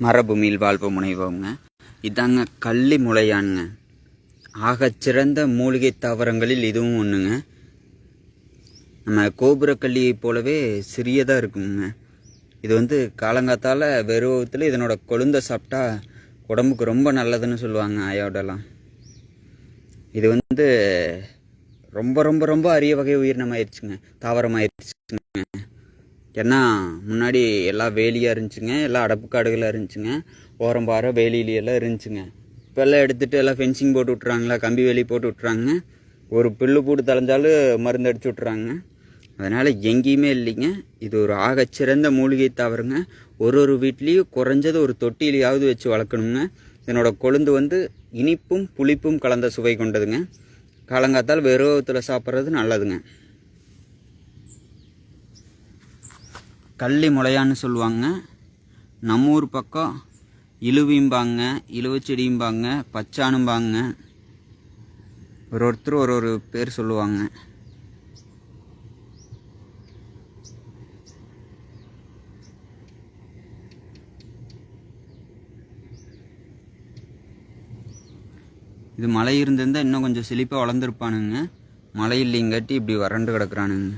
மரபுமியில் வாழ்வு முனைவோங்க இதாங்க கள்ளி முளையானுங்க. ஆகச்சிறந்த மூலிகை தாவரங்களில் இதுவும் ஒன்றுங்க நம்ம கோபுரக்கள்ளியை போலவே சிறியதாக இருக்குங்க. இது வந்து காலங்காத்தால் வெறுவத்தில் இதனோட கொழுந்த சாப்பிட்டா உடம்புக்கு ரொம்ப நல்லதுன்னு சொல்லுவாங்க ஆயோடலாம் இது வந்து ரொம்ப ரொம்ப ரொம்ப அரிய வகை உயிரினமாயிருச்சுங்க. தாவரமாயிருச்சுங்க. ஏன்னா முன்னாடி எல்லாம் வேலியாக இருந்துச்சுங்க எல்லாம் அடப்பு காடுகளாக இருந்துச்சுங்க ஓரம் ஓரம்பாறை வேலியிலையெல்லாம் இருந்துச்சுங்க. இப்போ எல்லாம் எடுத்துகிட்டு எல்லாம் ஃபென்சிங் போட்டு விட்றாங்களா கம்பி வேலி போட்டு விட்றாங்க ஒரு புல்லு போட்டு தலைஞ்சாலும் மருந்து அடிச்சு விட்றாங்க அதனால் எங்கேயுமே இல்லைங்க. இது ஒரு ஆகச்சிறந்த மூலிகை தவறுங்க ஒரு ஒரு வீட்லேயும் குறைஞ்சது ஒரு தொட்டிலையாவது வச்சு வளர்க்கணுங்க. இதனோட கொழுந்து வந்து இனிப்பும் புளிப்பும் கலந்த சுவை கொண்டதுங்க. காலங்காத்தால் வெறுவத்தில் சாப்பிட்றது நல்லதுங்க. கள்ளி முளையான்னு சொல்லுவாங்க. நம்ம ஊர் பக்கம் இழுவிம்பாங்க இழுவச்செடியும்பாங்க பச்சானும்பாங்க. ஒரு ஒருத்தர் ஒரு ஒரு பேர் சொல்லுவாங்க. இது மழை இருந்திருந்தால் இன்னும் கொஞ்சம் செழிப்பாக வளர்ந்துருப்பானுங்க. மழை இல்லைங்காட்டி இப்படி வறண்டு கிடக்குறானுங்க.